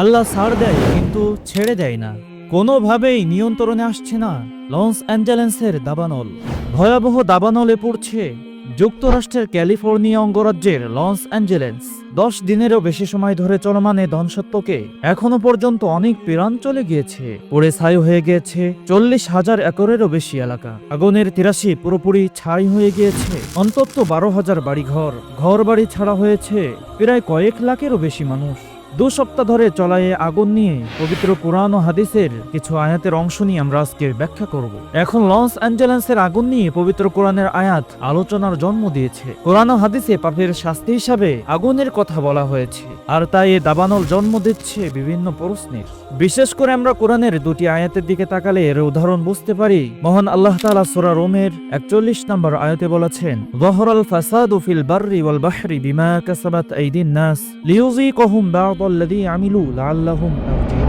আল্লাহ ছাড় দেয়, কিন্তু ছেড়ে দেয় না। কোনোভাবেই নিয়ন্ত্রণে আসছে না লস অ্যাঞ্জেলেন্সের দাবানল। ভয়াবহ দাবানলে পড়ছে যুক্তরাষ্ট্রের ক্যালিফোর্নিয়া অঙ্গরাজ্যের লস অ্যাঞ্জেলেন্স দশ দিনেরও বেশি সময় ধরে চলমান এ ধ্বংসত্বকে এখনও পর্যন্ত অনেক প্রাণ চলে গিয়েছে। পড়ে ছাই হয়ে গিয়েছে চল্লিশ হাজার একরেরও বেশি এলাকা। আগুনের তিরাশি পুরোপুরি ছাই হয়ে গিয়েছে। অন্তত বারো হাজার বাড়িঘর ঘর বাড়ি ছাড়া হয়েছে প্রায় কয়েক লাখেরও বেশি মানুষ। দু সপ্তাহ ধরে চলায় আগুন নিয়ে পবিত্র কোরআন ও হাদিসের কিছু আয়াতের অংশ নিয়ে আমরা আজকে ব্যাখ্যা করব। এখন লস অ্যাঞ্জেলেন্সের আগুন নিয়ে পবিত্র কোরআনের আয়াত আলোচনার জন্ম দিয়েছে। কোরআন ও হাদিসে পাপের শাস্তি হিসাবে আগুনের কথা বলা হয়েছে আর তাই এ দাবানল জন্ম দিচ্ছে বিভিন্ন প্রশ্নের। বিশেষ করে আমরা কোরআনের দুটি আয়াতের দিকে তাকালে এর উদাহরণ বুঝতে পারি। মহান আল্লাহ তালা সূরা রোমের একচল্লিশ নম্বর আয়াতে বলেছেন যহরাল ফাসাদু ফিল বাররি ওয়াল বাহরি বিমা কাসাবাত আইদিন নাস লিয়ুযীকাহুম الذي عملوا لعلهم يرجعون.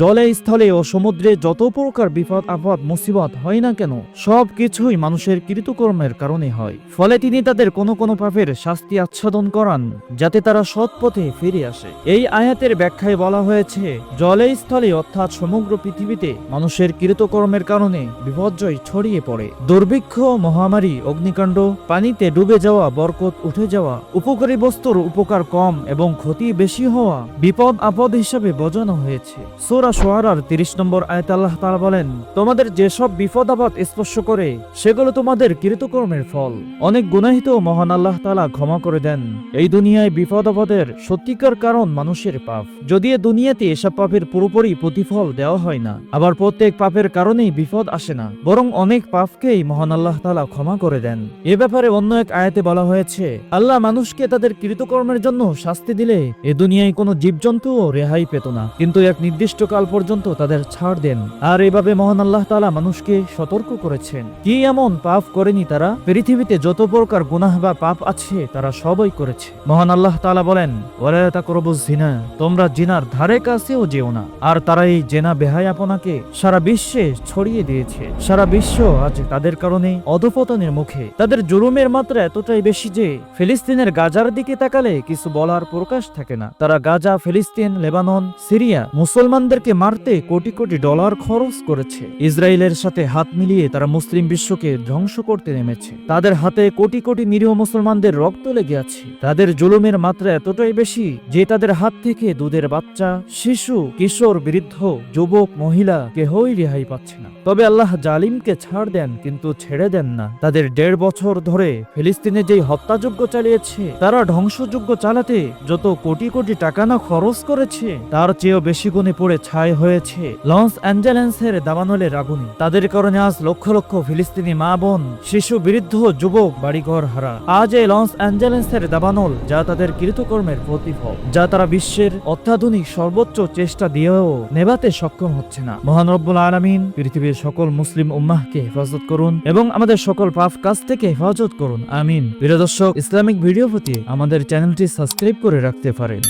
জলে স্থলে ও সমুদ্রে যত প্রকার বিপদ, আপদ, মুসিবত হয় না কেন, সব কিছুই মানুষের কৃতকর্মের কারণে হয়। ফলে তিনি তাদের কোনো কোনো পাপের শাস্তি আচ্ছাদন করান, যাতে তারা সৎ পথে ফিরে আসে। এই আয়াতের ব্যাখ্যায় বলা হয়েছে জলে স্থলে অর্থাৎ সমগ্র পৃথিবীতে মানুষের কৃতকর্মের কারণে বিপর্যয় ছড়িয়ে পড়ে। দুর্ভিক্ষ, মহামারী, অগ্নিকাণ্ড, পানিতে ডুবে যাওয়া, বরকত উঠে যাওয়া, উপকারী বস্তুর উপকার কম এবং ক্ষতি বেশি হওয়া, বিপদ, আপদ হিসাবে বোঝানো হয়েছে। সোরা সোয়ারার তিরিশ নম্বর আয়ত আল্লাহ তাআলা বলেন, তোমাদের যেসব বিপদ আপদ স্পর্শ করে, সেগুলো তোমাদের কৃতকর্মের ফল। অনেক গুনাহিত মহান আল্লাহ তাআলা ক্ষমা করে দেন। এই দুনিয়ায় বিপদ আপদের সত্যিকার কারণ মানুষের পাপ। যদি এ দুনিয়াতে এসব পাপের পুরোপুরি প্রতিফল দেওয়া হয় না, আবার প্রত্যেক পাপের কারণেই বিপদ আসে না, বরং অনেক পাপকেই মহান আল্লাহ তাআলা ক্ষমা করে দেন। এ ব্যাপারে অন্য এক আয়াতে বলা হয়েছে, আল্লাহ মানুষকে তাদের কৃতকর্মের জন্য শাস্তি দিলে এ দুনিয়ায় কোনো জীবজন্তুও রেহাই পেত না। কিন্তু এক নির্দিষ্ট কাল পর্যন্ত তাদের ছাড় দেন। আর এভাবে মহান আল্লাহ তাআলা মানুষকে সতর্ক করেছেন। কি এমন পাপ করেনি তারা? পৃথিবীতে যত প্রকার গুনাহ বা পাপ আছে, তারা সবই করেছে। মহান আল্লাহ তাআলা বলেন, ওয়ালা তাকরাবুজ জিনা, তোমরা জিনার ধারে কাছেও যেও না। আর তারা এই জেনা বেহায়াপনাকে সারা বিশ্বে ছড়িয়ে দিয়েছে। সারা বিশ্ব আজ তাদের কারণে অধপতনের মুখে। তাদের জুলুমের মাত্রা এতটাই বেশি যে, ফিলিস্তিনের গাজার দিকে তাকালে কিছু বলার প্রকাশ থাকে না। তারা গাজা, ফিলিস্তিন, লেবানন, সিরিয়া, মুসলমানদেরকে মারতে কোটি কোটি ডলার খরচ করেছে। ইসরায়েলের সাথে হাত মিলিয়ে তারা মুসলিম বিশ্বকে ধ্বংস করতে নেমেছে। তাদের হাতে কোটি কোটি নিরীহ মুসলমানদের রক্ত লেগে আছে। তাদের জুলুমের মাত্রা এতটাই বেশি যে তাদের হাত থেকে দুধের বাচ্চা, শিশু, কিশোর, বৃদ্ধ, যুবক, মহিলা কেহই রেহাই পাচ্ছে না। তবে আল্লাহ জালিমকে ছাড় দেন কিন্তু ছেড়ে দেন না। তাদের দেড় বছর ধরে ফিলিস্তিনে যেই হত্যাযজ্ঞ চালিয়েছে, তারা ধ্বংসযজ্ঞ চালাতে যত কোটি কোটি টাকা না খরচ করেছে, তার চেয়েও বেশি গুণে পড়ে ছাই হয়েছে। লস অ্যাঞ্জেলেন্সের দাবানলের আগুনে তাদের কারণে আজ লক্ষ লক্ষ ফিলিস্তিনি মা বোন, শিশু, বৃদ্ধ, যুবক, বাড়িঘর হারা। আজ এই লস অ্যাঞ্জেলেন্সের দাবানল যা তাদের কৃতকর্মের প্রতিফল, যা তারা বিশ্বের অত্যাধুনিক সর্বোচ্চ চেষ্টা দিয়েও নেভাতে সক্ষম হচ্ছে না। মহান রব্বুল আলমিন পৃথিবীর সকল মুসলিম উম্মাহকে হেফাজত করুন এবং আমাদের সকল পাপ কাজ থেকে হেফাজত করুন। আমিন। প্রিয় দর্শক, ইসলামিক ভিডিও প্রতি আমাদের চ্যানেলটি সাবস্ক্রাইব করে রাখতে পারেন।